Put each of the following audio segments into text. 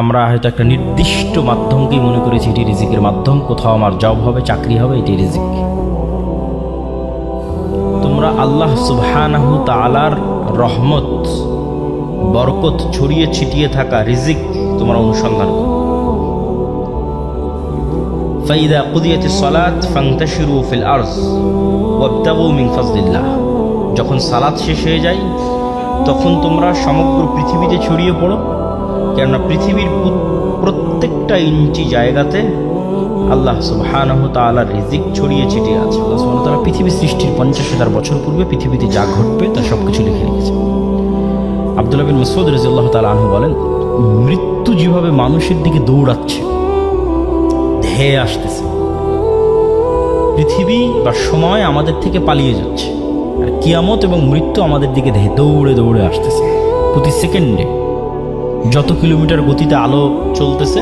আমরা হয়তো একটা নির্দিষ্ট মাধ্যমকেই মনে করেছি, এটি রিজিকের মাধ্যম। কোথাও আমার জব হবে, চাকরি হবে, এটি রিজিক। তোমরা আল্লাহ সুবহানাহু তাআলার রহমত, বরকত, ছড়িয়ে ছিটিয়ে থাকা রিজিক তোমরা অনুসন্ধান করো। ফাইদা কুদিয়াতি সলাত ফাংতাশিরু ফিল আরজ ওয়াবতাগু মিন ফাজলিল্লাহ। যখন সালাত শেষ হয়ে যায়, তখন তোমরা সমগ্র পৃথিবীতে ছড়িয়ে পড়ো। কেননা পৃথিবীর প্রত্যেকটা ইঞ্চি জায়গাতে আল্লাহ সুবহানাহু তাআলার রিজিক ছড়িয়ে ছিটিয়ে আছে। তাআলা পৃথিবী সৃষ্টির পঞ্চাশ হাজার বছর পূর্বে পৃথিবীতে যা ঘটবে তা সব কিছু লিখে রেখেছে। আব্দুল্লাহ বিন মাসউদ রাদিয়াল্লাহু তাআলা আনহু বলেন, মৃত্যু যেভাবে মানুষের দিকে দৌড়াচ্ছে, ধেয়ে আসতেছে। পৃথিবী বা সময় আমাদের থেকে পালিয়ে যাচ্ছে। আর কিয়ামত এবং মৃত্যু আমাদের দিকে দৌড়ে দৌড়ে আসতেছে। প্রতি সেকেন্ডে যত কিলোমিটার গতিতে আলো চলতেছে,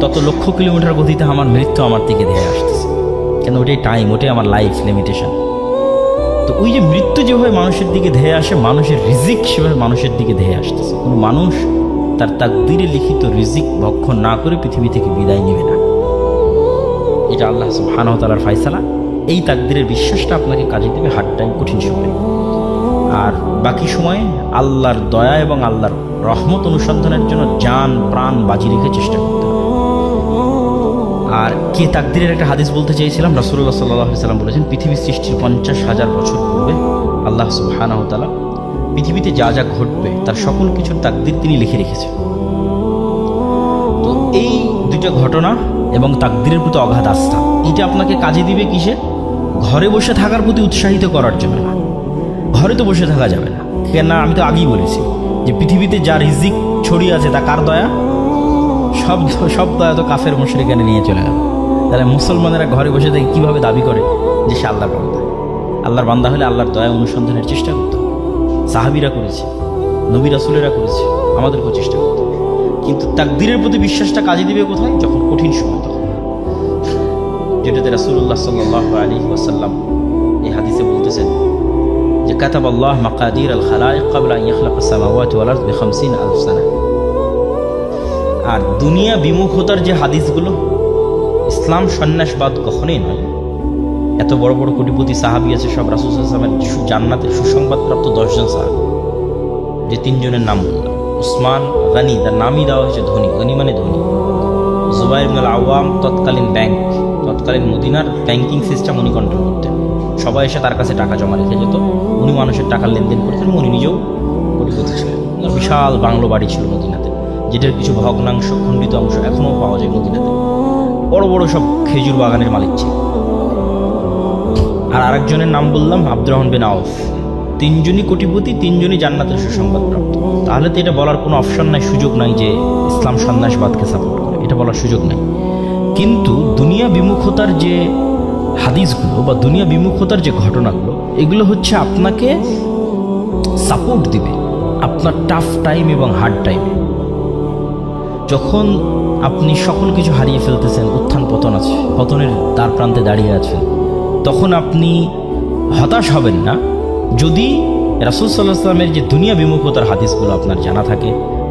তত লক্ষ কিলোমিটার গতিতে আমার মৃত্যু আমার দিকে ধেয়ে আসতেছে। কেন ওটাই টাইম ওটাই আমার লাইফ লিমিটেশন তো ওই যে মৃত্যু যেভাবে মানুষের দিকে ধেয়ে আসে, মানুষের রিজিক সেভাবে মানুষের দিকে ধেয়ে আসতেছে। কোনো মানুষ তার তাকদিরে লিখিত রিজিক ভক্ষণ না করে পৃথিবী থেকে বিদায় নেবে না। এটা আল্লাহ তাআলার ফায়সালা। এই তাকদিরের বিশ্বাসটা আপনাকে কাজে দেবে হার্ড টাইম কঠিন সময়। আর বাকি সময়ে আল্লাহর দয়া এবং আল্লাহর রহমত অনুসন্ধানের জন্য জান, প্রাণ বাজি রেখে চেষ্টা করতে আর কে তাকদিরের একটা হাদিস বলতে চেয়েছিলাম? রাসুল্লাহ সাল্লাহ সাল্লাম বলেছেন, পৃথিবী সৃষ্টির পঞ্চাশ হাজার বছর পূর্বে আল্লাহ সুবহানাহু তাআলা পৃথিবীতে যা যা ঘটবে, তার সকল কিছুর তাকদির তিনি লিখে রেখেছেন। তো এই দুইটা ঘটনা এবং তাকদিরের প্রতি অগাধ আস্থা, এটা আপনাকে কাজে দিবে কিসে? ঘরে বসে থাকার প্রতি উৎসাহিত করার জন্য না। ঘরে তো বসে থাকা যাবে না। কেননা আমি তো আগেই বলেছি যে পৃথিবীতে যা রিজিক ছড়িয়ে আছে তা কার দয়া? সব সব দয়া তো কাফের মুশরিক এনে নিয়ে চলে গেল। তাহলে মুসলমানেরা ঘরে বসে থেকে কীভাবে দাবি করে যে সে আল্লাহর বান্দা? আল্লাহর বান্দা হলে আল্লাহর দয়া অনুসন্ধানের চেষ্টা করতে। হবে সাহাবিরা করেছে, নবী রাসুলেরা করেছে, আমাদেরকেও চেষ্টা করতে। কিন্তু তাকদিরের প্রতি বিশ্বাসটা কাজে দিবে কোথায়? যখন কঠিন সময় তখন। যেটাতে রাসুল্লাহ সাল্লাহ আলী ওয়াসাল্লাম এই হাদিসে বলতেছেন আল্লাহ মাকাদির আল খালায় কাবলা ইয়াখলাক সামাওয়াত ওয়াল আরদ বিখামসিন আলফ সানা আর দুনিয়া বিমুখতার যে হাদিসগুলো, ইসলাম সন্ন্যাসবাদ কখনোই নয়। এত বড় বড় কোটিপতি সাহাবি আছে, সব রাসুল আসলামের জান্নাতের সুসংবাদপ্রাপ্ত দশজন সাহাবি। যে তিনজনের নাম বললাম উসমান গানি, তার নামই দেওয়া হয়েছে ধনী, গনি মানে ধনী। জুবাইর আওয়াম তৎকালীন ব্যাংক তৎকালীন মদিনার ব্যাংকিং সিস্টেম উনি কন্ট্রোল করতেন। সবাই এসে তার কাছে টাকা জমা রেখে যেত। উনি মানুষের টাকা লেনদেন করতেন উনি নিজেও কোটিপতি ছিলেন। বিশাল বাংলো বাড়ি ছিল মদিনাতে, যেটার কিছু ভগ্নাংশ, খণ্ডিত অংশ এখনও পাওয়া যায় মদিনাতে। বড় বড় সব খেজুর বাগানের মালিক ছিল আর আরেকজনের নাম বললাম আব্দুর বিন আউফ। তিনজনই কোটিপতি, তিনজনই জান্নাতের সুসংবাদপ্রাপ্ত তাহলে তো এটা বলার কোনো অপশন নাই, সুযোগ নাই যে ইসলাম সন্ন্যাসবাদকে সাপোর্ট করে। এটা বলার সুযোগ নাই। কিন্তু দুনিয়া বিমুখতার যে হাদিসগুলো বা দুনিয়া বিমুখতার যে ঘটনাগুলো, এগুলো হচ্ছে আপনাকে সাপোর্ট দিবে, আপনার টাফ টাইম এবং হার্ড টাইমে যখন আপনি সকল কিছু হারিয়ে ফেলতেছেন, উত্থান পতন আছে, পতনের দ্বার প্রান্তে দাঁড়িয়ে আছেন, তখন আপনি হতাশ হবেন না। যদি রাসুল সাল্লাহ যে দুনিয়া বিমুখতার হাদিসগুলো আপনার জানা থাকে,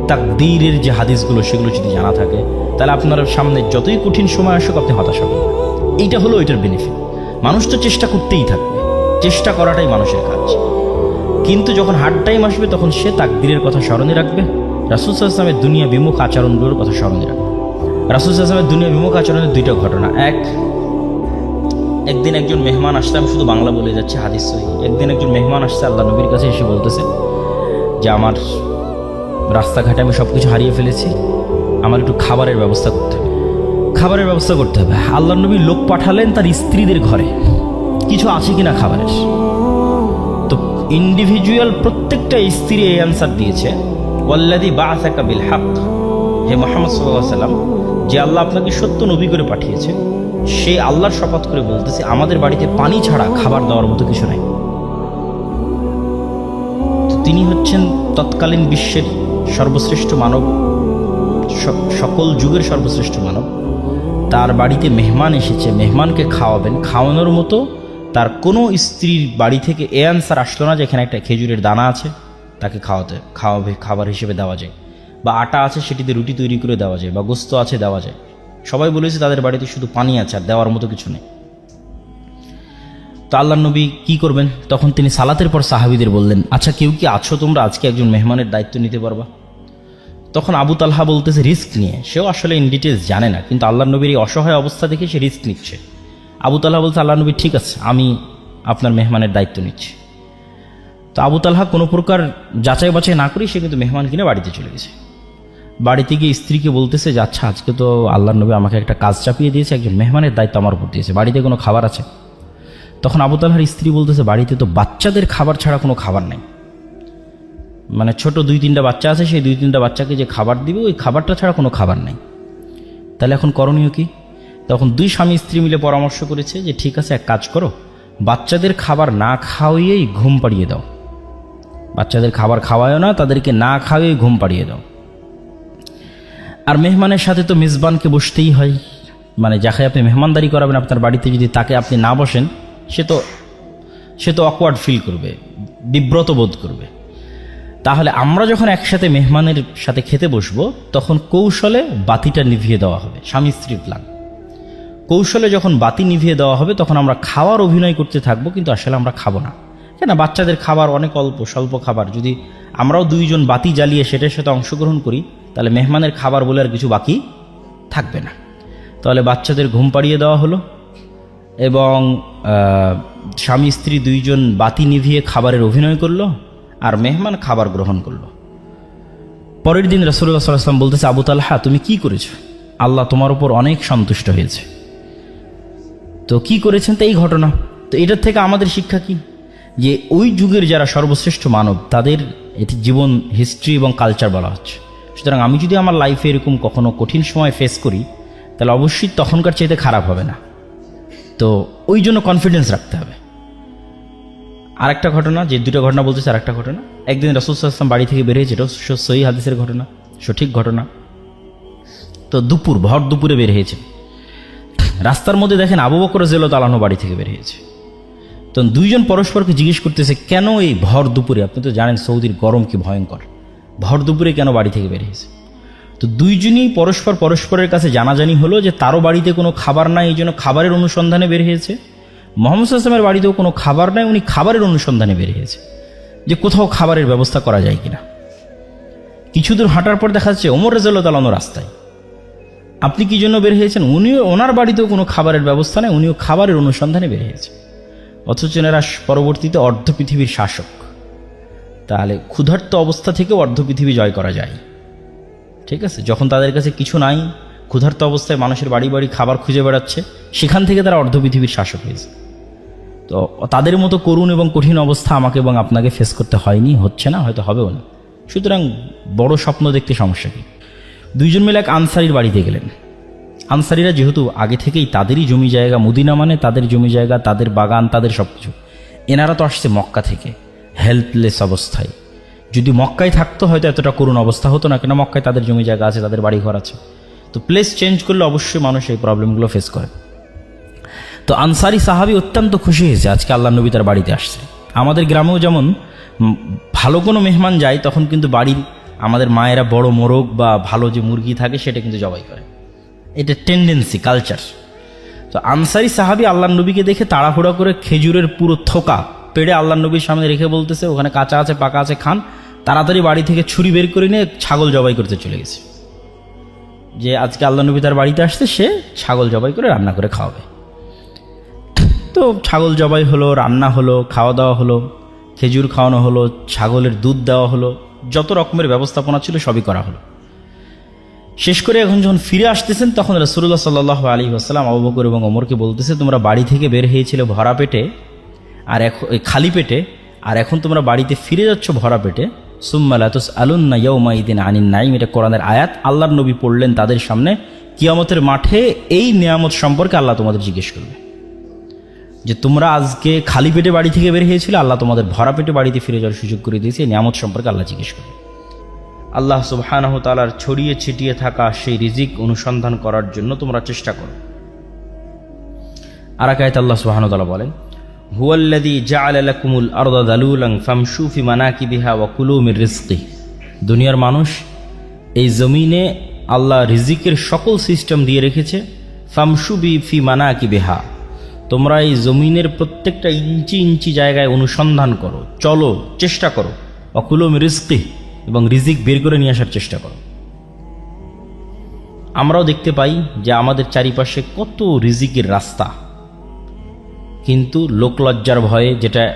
তাকদীরের যে হাদিসগুলো, সেগুলো যদি জানা থাকে তাহলে আপনার সামনে যতই কঠিন সময় আসুক, আপনি হতাশ হবেন। এইটা হলো এটার বেনিফিট মানুষ তো চেষ্টা করতেই থাকবে। চেষ্টা করাটাই মানুষের কাজ। কিন্তু যখন হার্ড টাইম আসবে, তখন সে তাকদিরের কথা স্মরণে রাখবে। রাসুল আসলামের দুনিয়া বিমুখ আচরণগুলোর কথা স্মরণে রাখবে। রাসুল আসলামের দুনিয়া বিমুখ আচরণের দুইটা ঘটনা। এক, একদিন একজন মেহমান আসতে আমি শুধু বাংলা বলে যাচ্ছি, হাদিস একদিন একজন মেহমান আসছে, আল্লাহ নবীর কাছে এসে বলতেছে যে, আমার রাস্তাঘাটে আমি সব কিছু হারিয়ে ফেলেছি। আমার একটু খাবারের ব্যবস্থা করতে হবে। খাবারের ব্যবস্থা করতে হবে। আল্লাহ নবী লোক পাঠালেন তার স্ত্রীদের ঘরে। কিছু আছে কিনা খাবারের? তো ইন্ডিভিজুয়াল প্রত্যেকটা স্ত্রী এই অ্যান্সার দিয়েছে ওয়াল্লাদি বা আসাকা বিল হাক হে মোহাম্মদ সাল্লাম, যে আল্লাহ আপনাকে সত্য নবী করে পাঠিয়েছে, সে আল্লাহর শপথ করে বলতেছে, আমাদের বাড়িতে পানি ছাড়া খাবার দেওয়ার মতো কিছু নাই। তিনি হচ্ছেন তৎকালীন বিশ্বের সর্বশ্রেষ্ঠ মানব সকল যুগের সর্বশ্রেষ্ঠ মানব। তার বাড়িতে মেহমান এসেছে, মেহমানকে খাওয়াবেন। খাওয়ানোর মতো তার কোনো স্ত্রীর বাড়ি থেকে এ আনসার আসলো না যে এখানে একটা খেজুরের দানা আছে, তাকে খাওয়াতে, খাওয়াবে, খাবার হিসেবে দেওয়া যায়। বা আটা আছে সেটিতে রুটি তৈরি করে দেওয়া যায়, বা গোস্ত আছে দেওয়া যায়। সবাই বলেছে তাদের বাড়িতে শুধু পানি আছে আর দেওয়ার মতো কিছু নেই। তো আল্লাহ নবী কি করবেন? তখন তিনি সালাতের পর সাহাবিদের বললেন আচ্ছা কেউ কি আছো তোমরা আজকে একজন মেহমানের দায়িত্ব নিতে পারবা? তখন আবু তালহা বলতেছে, রিস্ক নিয়ে। সেও আসলে ইন ডিটেলস জানে না, কিন্তু আল্লাহ নবীর এই অসহায় অবস্থা দেখে সে রিস্ক নিচ্ছে। আবু তালহা বলছে, আল্লাহ নবী, ঠিক আছে, আমি আপনার মেহমানের দায়িত্ব নিচ্ছি। তো আবু তালহা কোনো প্রকার যাচাই বাছাই না করেই সে কিন্তু মেহমান কিনে বাড়িতে চলে গেছে। বাড়িতে গিয়ে স্ত্রীকে বলতেছে যে আচ্ছা আজকে তো আল্লাহ নবী আমাকে একটা কাজ চাপিয়ে দিয়েছে, একজন মেহমানের দায়িত্ব আমার উপর দিয়েছে, বাড়িতে কোনো খাবার আছে? তখন আবু তালহার স্ত্রী বলতেছে, বাড়িতে তো বাচ্চাদের খাবার ছাড়া কোনো খাবার নেই। মানে ছোট দুই তিনটা বাচ্চা আছে, সেই দুই তিনটা বাচ্চাকে যে খাবার দিবে, ওই খাবারটা ছাড়া কোনো খাবার নেই। তাহলে এখন করণীয় কি? তখন দুই স্বামী স্ত্রী মিলে পরামর্শ করেছে যে, ঠিক আছে, এক কাজ করো। বাচ্চাদের খাবার না খাওয়াইয়েই ঘুম পাড়িয়ে দাও। বাচ্চাদের খাবার খাওয়ায়ও না, তাদেরকে না খাওয়াই ঘুম পাড়িয়ে দাও। আর মেহমানের সাথে তো মেজবানকে বসতেই হয়। মানে যাকে আপনি মেহমানদারি করাবেন, আপনার বাড়িতে যদি তাকে আপনি না বসেন, সে তো সে তো অকওয়ার্ড ফিল করবে, বিব্রত বোধ করবে। তাহলে আমরা যখন একসাথে মেহমানের সাথে খেতে বসবো, তখন কৌশলে বাতিটা নিভিয়ে দেওয়া হবে, স্বামী স্ত্রীর প্ল্যান কৌশলে যখন বাতি নিভিয়ে দেওয়া হবে, তখন আমরা খাওয়ার অভিনয় করতে থাকব, কিন্তু আসলে আমরা খাব না। কেন বাচ্চাদের খাবার অনেক অল্প, স্বল্প খাবার। যদি আমরাও দুইজন বাতি জ্বালিয়ে সেটার সাথে অংশগ্রহণ করি, তাহলে মেহমানের খাবার বলে আর কিছু বাকি থাকবে না। তাহলে বাচ্চাদের ঘুম পাড়িয়ে দেওয়া হলো এবং স্বামী স্ত্রী দুইজন বাতি নিভিয়ে খাবারের অভিনয় করল। আর মেহমান খাবার গ্রহণ করল। পরের দিন রসুল্লাহ সাল্লাম বলতেছে, আবু তালহা, তুমি কি করেছ? আল্লাহ তোমার উপর অনেক সন্তুষ্ট হয়েছে। তো কি করেছেন তো এই ঘটনা? তো এটার থেকে আমাদের শিক্ষা কি? যে ওই যুগের যারা সর্বশ্রেষ্ঠ মানব, তাদের এটি জীবন হিস্ট্রি এবং কালচার বলা হচ্ছে। সুতরাং আমি যদি আমার লাইফে এরকম কখনো কঠিন সময় ফেস করি, তাহলে অবশ্যই তখনকার চাইতে খারাপ হবে না। তো ওই জন্য কনফিডেন্স রাখতে হবে। আরেকটা ঘটনা, যে দুটো ঘটনা বলতেছে আরেকটা ঘটনা। একদিন রসুলাম বাড়ি থেকে বেরিয়েছে এটাও স- সহি হাদিসের ঘটনা, সঠিক ঘটনা। তো দুপুর, ভর দুপুরে বের হয়েছে। রাস্তার মধ্যে দেখেন আবু বকর জেলো তালানো বাড়ি থেকে বের হয়েছে। তো দুইজন পরস্পরকে জিজ্ঞেস করতেছে, কেন এই ভর দুপুরে, আপনি তো জানেন সৌদির গরম কি ভয়ঙ্কর, ভর দুপুরে কেন বাড়ি থেকে বের হয়েছে? তো দুইজনই পরস্পর পরস্পরের কাছে জানাজানি হলো যে তারও বাড়িতে কোনো খাবার নাই, এই জন্য খাবারের অনুসন্ধানে বের হয়েছে। মোহাম্মদ আসলামের বাড়িতেও কোনো খাবার নাই, উনি খাবারের অনুসন্ধানে বের হয়েছে যে কোথাও খাবারের ব্যবস্থা করা যায় কিনা। কিছু দূর হাঁটার পর দেখা যাচ্ছে ওমর রেজাল্লাহ তালানো রাস্তায়। আপনি কি জন্য বের হয়েছেন? উনিও, ওনার বাড়িতেও কোনো খাবারের ব্যবস্থা নেই, উনিও খাবারের অনুসন্ধানে বের হয়েছে অথচ এনারা পরবর্তীতে অর্ধ পৃথিবীর শাসক। তাহলে ক্ষুধার্ত অবস্থা থেকেও অর্ধ পৃথিবী জয় করা যায়। ঠিক আছে? যখন তাদের কাছে কিছু নাই, ক্ষুধার্ত অবস্থায় মানুষের বাড়ি বাড়ি খাবার খুঁজে বেড়াচ্ছে, সেখান থেকে তারা অর্ধ পৃথিবীর শাসক হয়েছে। তো তাদের মতো করুণ এবং কঠিন অবস্থা আমাকে এবং আপনাকে ফেস করতে হয়নি, হচ্ছে না, হয়তো হবেও না। সুতরাং বড় স্বপ্ন দেখতে সমস্যা কি? দুইজন মিলে এক আনসারির বাড়িতে গেলেন। আনসারিরা যেহেতু আগে থেকেই তাদেরই জমি জায়গা, মুদিনা মানে তাদের জমি জায়গা, তাদের বাগান, তাদের সব কিছু এনারা তো আসছে মক্কা থেকে হেল্পলেস অবস্থায়। যদি মক্কায় থাকতো হয়তো এতটা করুণ অবস্থা হতো না কেন মক্কায় তাদের জমি জায়গা আছে, তাদের বাড়ি ঘর আছে। তো প্লেস চেঞ্জ করলে অবশ্যই মানুষ এই প্রবলেমগুলো ফেস করে। তো আনসারি সাহাবি অত্যন্ত খুশি হয়েছে, আজকে আল্লাহ নবী তার বাড়িতে আসছে। আমাদের গ্রামেও যেমন ভালো কোনো মেহমান যায়, তখন কিন্তু বাড়ির আমাদের মায়েরা বড় মোরগ বা ভালো যে মুরগি থাকে, সেটা কিন্তু জবাই করে। এটা টেন্ডেন্সি কালচার তো আনসারি সাহাবি আল্লাহ নবীকে দেখে তাড়াহুড়া করে খেজুরের পুরো থোকা পেড়ে আল্লাহ নবীর সামনে রেখে বলতেছে, ওখানে কাঁচা আছে, পাকা আছে, খান। তাড়াতাড়ি বাড়ি থেকে ছুরি বের করে নিয়ে ছাগল জবাই করতে চলে গেছে। যে আজকে আল্লাহ নবী তার বাড়িতে আসছে, সে ছাগল জবাই করে রান্না করে খাওয়াবে। তো ছাগল জবাই হলো, রান্না হলো, খাওয়া দাওয়া হলো, খেজুর খাওয়ানো হলো, ছাগলের দুধ দেওয়া হলো, যত রকমের ব্যবস্থাপনা ছিল সবই করা হলো। শেষ করে এখন যখন ফিরে আসতেছেন, তখন রসুল্লাহ সাল্লাহ আলী আসসালাম আবু এবং ওমরকে বলতেছে, তোমরা বাড়ি থেকে বের হয়েছিলে ভরা পেটে, আর এখন খালি পেটে, আর এখন তোমরা বাড়িতে ফিরে যাচ্ছ ভরা পেটে। সুম্মালাতুস আলুন্না ইয়ৌমাইদিন আনিন নাইম এটা কোরআনের আয়াত। আল্লাহর নবী পড়লেন তাদের সামনে। কিয়ামতের মাঠে এই নিয়ামত সম্পর্কে আল্লাহ তোমাদের জিজ্ঞেস করবে। যে তোমরা আজকে খালি পেটে বাড়ি থেকে বের হয়েছিল, আল্লাহ তোমাদের ভরা পেটে বাড়িতে ফিরে যাওয়ার সুযোগ করে দিয়েছে নিয়ামত সম্পর্কে আল্লাহ জিজ্ঞেস করবে আল্লাহ সুবহানাহু তাআলার ছড়িয়ে ছিটিয়ে থাকা সেই রিজিক অনুসন্ধান করার জন্য তোমরা চেষ্টা করো। আর এক আল্লাহ সুবহানাহু তাআলা বলেন, হুয়াল্লাযী জাআলা লাকুমুল আরদা দালুলান ফামশু ফি মানাকিবিহা ওয়া কুলু মির রিজকি। দুনিয়ার মানুষ এই জমিনে আল্লাহ রিজিকের সকল সিস্টেম দিয়ে রেখেছে ফামসুবি ফি মানা কি বেহা তোমরা এই জমিনের প্রত্যেকটা ইঞ্চি ইঞ্চি জায়গায় অনুসন্ধান করো, চলো, চেষ্টা করো। অকুলম রিস্কি এবং রিজিক বের করে নিয়ে আসার চেষ্টা করো। আমরাও দেখতে পাই যে আমাদের চারিপাশে কত রিজিকের রাস্তা। কিন্তু লোকলজ্জার ভয়ে যেটা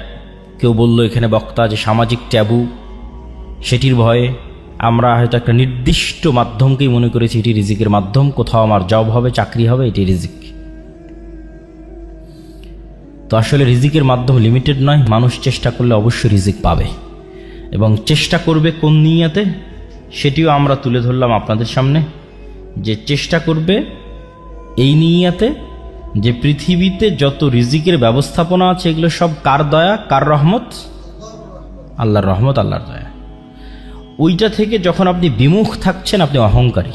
কেউ বলল এখানে বক্তা যে সামাজিক ট্যাবু, সেটির ভয়ে আমরা হয়তো একটা নির্দিষ্ট মাধ্যমকেই মনে করেছি এটি রিজিকের মাধ্যম, কোথাও আমার জব হবে, চাকরি হবে, এটি রিজিক। তো আসলে রিজিকের মাধ্যম লিমিটেড নয়, মানুষ চেষ্টা করলে অবশ্যই রিজিক পাবে। এবং চেষ্টা করবে কোন নিয়াতে? সেটিও আমরা তুলে ধরলাম আপনাদের সামনে, যে চেষ্টা করবে এই নিয়াতে যে পৃথিবীতে যত রিজিকের ব্যবস্থাপনা আছে, এগুলো সব কার দয়া, কার রহমত? আল্লাহর রহমত, আল্লাহর দয়া। ওইটা থেকে যখন আপনি বিমুখ থাকছেন, আপনি অহংকারী।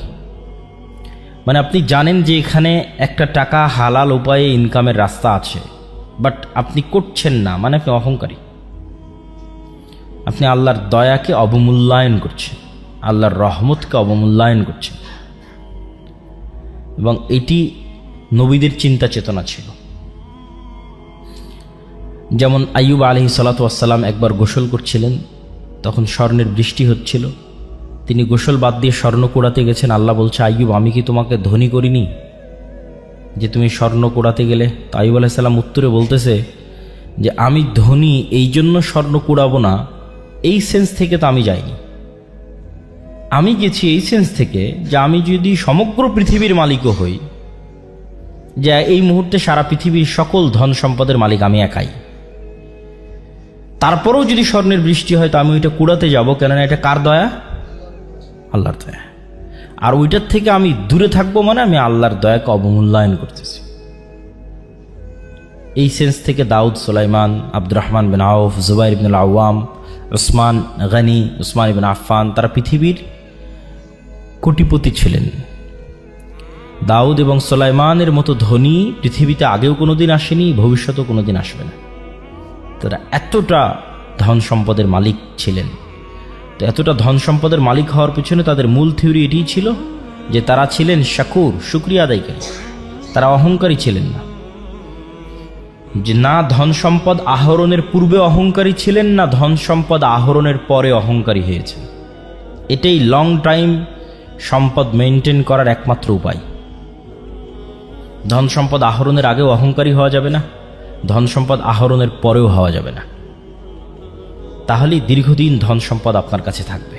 মানে আপনি জানেন যে এখানে একটা টাকা হালাল উপায়ে ইনকামের রাস্তা আছে। বাট আপনি করছেন না মানে আপনি অহংকারী। আপনি আল্লাহর দয়াকে অবমূল্যায়ন করছেন। আল্লাহর রহমতকে অবমূল্যায়ন করছেন। এবং এটি নবীদের চিন্তা চেতনা ছিল। যেমন আইয়ুব আলহি সালাতাম একবার গোসল করছিলেন, তখন স্বর্ণের বৃষ্টি হচ্ছিল। তিনি গোসল বাদ দিয়ে স্বর্ণ কুড়াতে গেছেন। আল্লাহ বলছে, আইয়ুব, আমি কি তোমাকে ধনী করিনি? যে তুমি স্বর্ণ কুড়াতে গেলে। তো আইব আলাইসাল্লাম উত্তরে বলতেছে যে, আমি ধনী, এই জন্য স্বর্ণ কুড়াবো না। এই সেন্স থেকে তো আমি যাইনি। আমি গেছি এই সেন্স থেকে যে, আমি যদি সমগ্র পৃথিবীর মালিকও হই, যে, এই মুহূর্তে সারা পৃথিবীর সকল ধন সম্পদের মালিক আমি একাই। তারপরেও যদি স্বর্ণের বৃষ্টি হয়, তো আমি ওইটা কুড়াতে যাব। কেননা এটা কার দয়া? আল্লাহর দয়া। আর ওইটার থেকে আমি দূরে থাকব মানে আমি আল্লাহর দয়াকে অবমূল্যায়ন করতেছি। এই সেন্স থেকে দাউদ, সোলাইমান আব্দুর রহমান বিন আউফ, জুবাইর ইবিন আওয়াম ওসমান গানি ওসমান ইবিন আফফান, তারা পৃথিবীর কোটিপতি ছিলেন। দাউদ এবং সোলাইমানের মতো ধনী পৃথিবীতে আগেও কোনোদিন আসেনি, ভবিষ্যতেও কোনোদিন আসবে না। তারা এতটা ধন সম্পদের মালিক ছিলেন। তো এতটা ধন সম্পদের মালিক হওয়ার পিছনে তাদের মূল থিওরি এটিই ছিল যে তারা ছিলেন শাকুর, শুক্রিয়া আদায়কারী তারা অহংকারী ছিলেন না। যে না ধন সম্পদ আহরণের পূর্বে অহংকারী ছিলেন, না ধন সম্পদ আহরণের পরে অহংকারী হয়েছে এটাই লং টাইম সম্পদ মেনটেন করার একমাত্র উপায়। ধন সম্পদ আহরণের আগেও অহংকারী হওয়া যাবে না, ধন সম্পদ আহরণের পরেও হওয়া যাবে না। তাহলেই দীর্ঘদিন ধন সম্পদ আপনার কাছে থাকবে।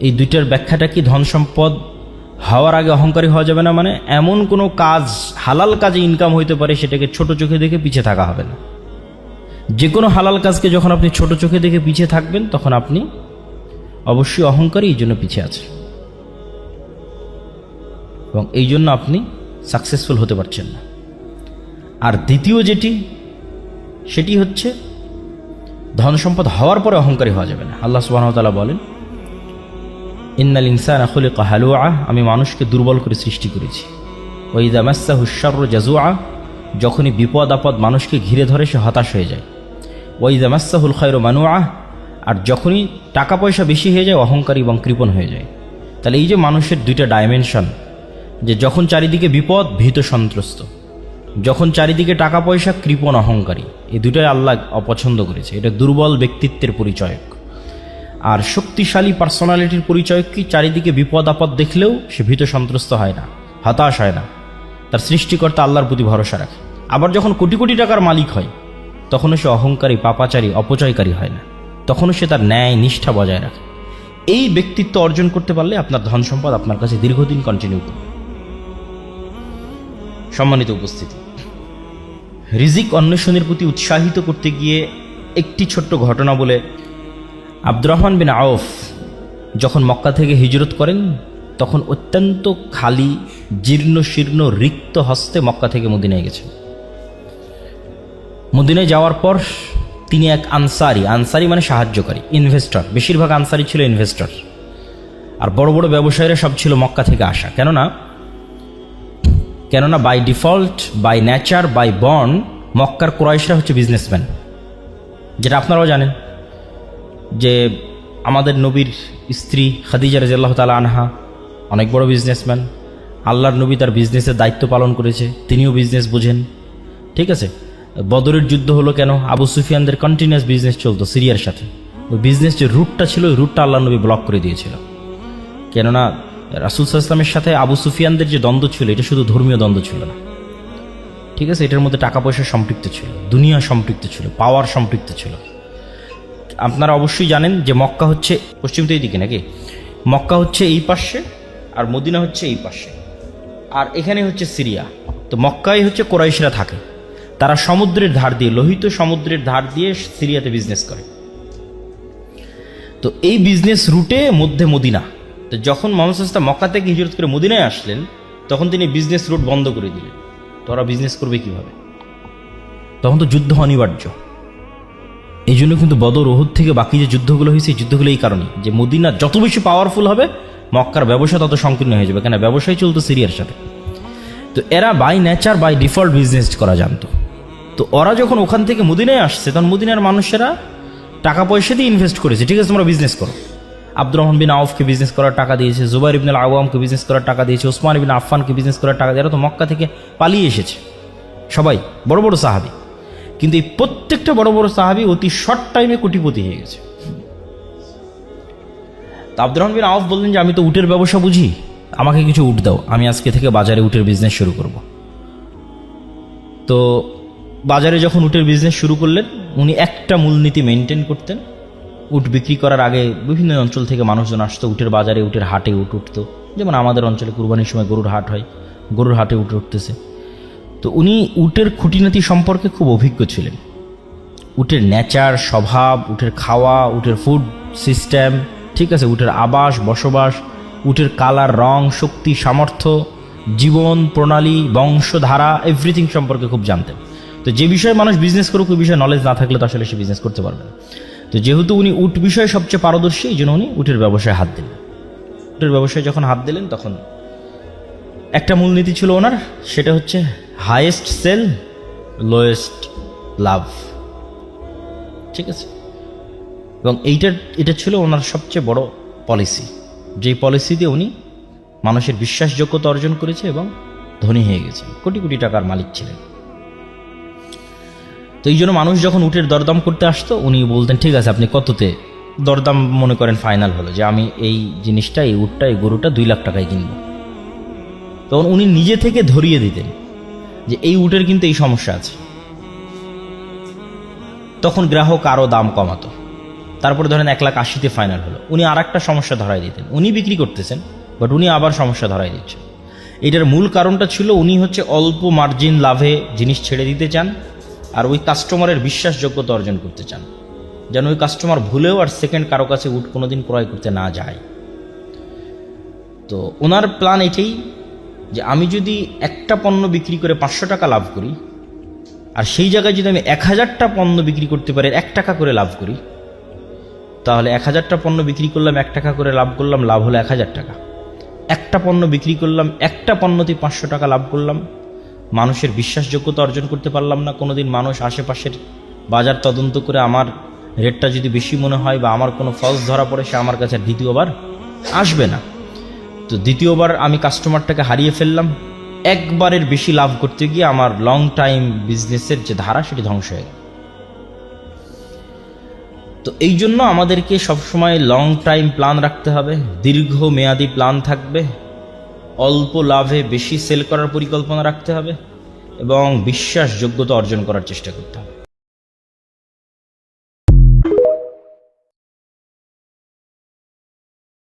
এই দুইটার ব্যাখ্যাটা কি ধন সম্পদ হওয়ার আগে অহংকারী হওয়া যাবে না মানে এমন কোনো কাজ, হালাল কাজে ইনকাম হইতে পারে সেটাকে ছোট চোখে দেখে পিছিয়ে থাকা হবে না। যে কোনো হালাল কাজকে যখন আপনি ছোট চোখে দেখে পিছিয়ে থাকবেন, তখন আপনি অবশ্যই অহংকারী এই জন্য পিছিয়ে আছে এবং এই জন্য আপনি সাকসেসফুল হতে পারছেন না। আর দ্বিতীয় যেটি, সেটি হচ্ছে ধন সম্পদ হওয়ার পরে অহংকারী হওয়া যাবে না। আল্লাহ সুবাহতালা বলেন, ইন্নাল ইনসান আখলে কাহালুয়া আমি মানুষকে দুর্বল করে সৃষ্টি করেছি। ওইদা মাস্সা হুসার জাজুয়া যখনই বিপদ আপদ মানুষকে ঘিরে ধরে সে হতাশ হয়ে যায়। ওইদা মাস্সাহুল খৈর মানুয়া আর যখনই টাকা পয়সা বেশি হয়ে যায়, অহংকারী এবং কৃপণ হয়ে যায়। তাহলে এই যে মানুষের দুইটা ডাইমেনশন, যে যখন চারিদিকে বিপদ, ভীত সন্ত্রস্ত। যখন চারিদিকে টাকা পয়সা কৃপণ, অহংকারী এই দুটাই আল্লাহ অপছন্দ করেছে। এটা দুর্বল ব্যক্তিত্বের পরিচয়ক। আর শক্তিশালী পার্সোনালিটির পরিচয় কি চারিদিকে বিপদ আপদ দেখলেও সে ভীত সন্ত্রস্ত হয় না, হতাশ হয় না। তার সৃষ্টিকর্তা আল্লাহর প্রতি ভরসা রাখে। আবার যখন কোটি কোটি টাকার মালিক হয়, তখনও সে অহংকারী, পাপাচারী, অপচয়কারী হয় না। তখনও সে তার ন্যায়, নিষ্ঠা বজায় রাখে। এই ব্যক্তিত্ব অর্জন করতে পারলে আপনার ধন সম্পদ আপনার কাছে দীর্ঘদিন কন্টিনিউ করবে। সম্মানিত উপস্থিতি। রিজিক অন্বেষণের প্রতি উৎসাহিত করতে গিয়ে একটি ছোট্ট ঘটনা বলে আব্দুর রহমান বিন আউফ যখন মক্কা থেকে হিজরত করেন, তখন অত্যন্ত খালি, জীর্ণ, শীর্ণ, রিক্ত হস্তে মক্কা থেকে মদিনায় গেছেন। মদিনায় যাওয়ার পর তিনি এক আনসারি আনসারি মানে সাহায্যকারী ইনভেস্টর বেশিরভাগ আনসারি ছিল ইনভেস্টর আর বড় বড় ব্যবসায়ীরা সব ছিল মক্কা থেকে আসা। কেননা কেননা by default by nature by born মক্কার ক্রয়েশরা হচ্ছে বিজনেসম্যান যেটা আপনারাও জানেন যে আমাদের নবীর স্ত্রী খাদিজা রাজিয়াল্লাহ তালা আনহা অনেক বড় বিজনেসম্যান আল্লাহর নবী তার বিজনেসের দায়িত্ব পালন করেছে, তিনিও বিজনেস বোঝেন। ঠিক আছে? বদরের যুদ্ধ হলো কেন? আবু সুফিয়ানদের কন্টিনিউয়াস বিজনেস চলতো সিরিয়ার সাথে। ওই বিজনেস যে রুটটা ছিল, ওই রুটটা আল্লাহ নবী ব্লক করে দিয়েছিল। কেননা রাসুল সাল্লামের সাথে আবু সুফিয়ানদের যে দ্বন্দ্ব ছিল, এটা শুধু ধর্মীয় দ্বন্দ্ব ছিল না। ঠিক আছে? এটার মধ্যে টাকা পয়সা সম্পৃক্ত ছিল, দুনিয়া সম্পৃক্ত ছিল পাওয়ার সম্পৃক্ত ছিল। আপনারা অবশ্যই জানেন যে মক্কা হচ্ছে পশ্চিম তো দিকে নাকি? মক্কা হচ্ছে এই পাশে আর মদিনা হচ্ছে এই পাশে। আর এখানে হচ্ছে সিরিয়া। তো মক্কায় হচ্ছে কোরাইশরা থাকে। তারা সমুদ্রের ধার দিয়ে, লোহিত সমুদ্রের ধার দিয়ে সিরিয়াতে বিজনেস করে। তো এই বিজনেস রুটে মধ্যে মদিনা। তো যখন মোহাম্মদ সাল্লাম মক্কা থেকে হিজরত করে মদিনায় আসলেন, তখন তিনি বিজনেস রুট বন্ধ করে দিলেন। তো ওরা বিজনেস করবে কীভাবে? তখন তো যুদ্ধ অনিবার্য। এই জন্য কিন্তু বদর ওহুদ থেকে বাকি যে যুদ্ধগুলো হয়েছে, এই যুদ্ধগুলো এই কারণে যে মদিনা যত বেশি পাওয়ারফুল হবে, মক্কার ব্যবসা তত সংকীর্ণ হয়ে যাবে কেন ব্যবসায় চলতো সিরিয়ার সাথে। তো এরা by nature by default business করা জানতো। তো ওরা যখন ওখান থেকে মদিনায় আসছে, তখন মদিনার মানুষেরা টাকা পয়সা দিয়ে ইনভেস্ট করেছে, ঠিক আছে, তোমরা বিজনেস করো। আব্দুর রহমান বিন আউফকে বিজনেস করার টাকা দিয়েছে, জুবাইর ইবনুল আওয়ামকে বিজনেস করার টাকা দিয়েছে, ওসমান ইবিন আফফানকে বিজনেস করার টাকা দিয়ে তো মক্কা থেকে পালিয়ে এসেছে। সবাই, বড় বড় সাহাবি। কিন্তু এই প্রত্যেকটা বড় বড় সাহাবি অতি শর্ট টাইমে কোটিপতি হয়ে গেছে। তো আব্দুর রহমান বিন আউফ বললেন যে, আমি তো উটের ব্যবসা বুঝি। আমাকে কিছু উট দাও। আমি আজকে থেকে বাজারে উটের বিজনেস শুরু করব। তো বাজারে যখন উটের বিজনেস শুরু করলেন, উনি একটা মূলনীতি মেনটেন করতেন। উট বিক্রি করার আগে বিভিন্ন অঞ্চল থেকে মানুষজন আসতো, উটের বাজারে উটের হাটে উট উঠতো। যেমন আমাদের অঞ্চলে কুরবানির সময় গরুর হাট হয়, গরুর হাটে উট উঠতেছে। তো উনি উটের খুঁটিনাটি সম্পর্কে খুব অভিজ্ঞ ছিলেন। উটের নেচার, স্বভাব, উটের খাওয়া, উটের ফুড সিস্টেম ঠিক আছে, উটের আবাস, বসবাস, উটের কালার, রং, শক্তি, সামর্থ্য, জীবন, প্রণালী, বংশধারা এভরিথিং সম্পর্কে খুব জানতেন। তো যে বিষয়ে মানুষ বিজনেস করুক, ওই বিষয়ে নলেজ না থাকলে তো আসলে সে বিজনেস করতে পারবে না। তো যেহেতু উনি উট বিষয়ে সবচেয়ে পারদর্শী, এই জন্য উনি উটের ব্যবসায় হাত দিলেন। উটের ব্যবসায় যখন হাত দিলেন, তখন একটা মূলনীতি ছিল ওনার, সেটা হচ্ছে হাইয়েস্ট সেল লোয়েস্ট লাভ। ঠিক আছে? এবং এইটার, এটা ছিল ওনার সবচেয়ে বড় পলিসি যেই পলিসি দিয়ে উনি মানুষের বিশ্বাসযোগ্যতা অর্জন করেছে এবং ধনী হয়ে গেছে কোটি কোটি টাকার মালিক ছিলেন। তো এই জন্য মানুষ যখন উটের দরদাম করতে আসতো, উনি বলতেন, ঠিক আছে, আপনি কততে? দরদাম মনে করেন ফাইনাল হলো যে, আমি এই জিনিসটা, এই উটটা, এই গরুটা দুই লাখ টাকায় কিনবো। তখন উনি নিজে থেকে ধরিয়ে দিতেন যে, এই উটের কিন্তু এই সমস্যা আছে। তখন গ্রাহক আরও দাম কমাতো। তারপরে ধরেন এক লাখ আশিতে ফাইনাল হলো। উনি আর একটা সমস্যা ধরাই দিতেন। উনি বিক্রি করতেছেন, বাট উনি আবার সমস্যা ধরাই দিচ্ছেন এটার মূল কারণটা ছিল উনি হচ্ছে অল্প মার্জিন লাভে জিনিস ছেড়ে দিতে চান। আর ওই কাস্টমারের বিশ্বাসযোগ্যতা অর্জন করতে চান। যেন ওই কাস্টমার ভুলেও আর সেকেন্ড কারও কাছে উট কোনোদিন ক্রয় করতে না যায়। তো ওনার প্ল্যান এটাই যে আমি যদি একটা পণ্য বিক্রি করে পাঁচশো টাকা লাভ করি, আর সেই জায়গায় যদি আমি এক হাজারটা পণ্য বিক্রি করতে পারি, এক টাকা করে লাভ করি, তাহলে এক হাজারটা পণ্য বিক্রি করলাম, এক টাকা করে লাভ করলাম, লাভ হলো এক হাজার টাকা। একটা পণ্য বিক্রি করলাম, একটা পণ্যতে পাঁচশো টাকা লাভ করলাম মানুষের বিশ্বাসযোগ্যতা অর্জন করতে পারলাম না। কোনোদিন মানুষ আশেপাশের বাজার তদন্ত করে আমার রেটটা যদি বেশি মনে হয় বা আমার কোনো ফলস ধরা পড়ে, সে আমার কাছে দ্বিতীয়বার আসবে না। তো দ্বিতীয়বার আমি কাস্টমারটাকে হারিয়ে ফেললাম। একবারের বেশি লাভ করতে গিয়ে আমার লং টাইম বিজনেসের যে ধারা, সেটি ধ্বংস হয়ে গেল। তো এই জন্য আমাদেরকে সবসময় লং টাইম প্ল্যান রাখতে হবে। দীর্ঘ মেয়াদি প্ল্যান থাকবে। অল্প লাভে বেশি সেল করার পরিকল্পনা রাখতে হবে এবং বিশ্বাসযোগ্যতা অর্জন করার চেষ্টা করতে হবে।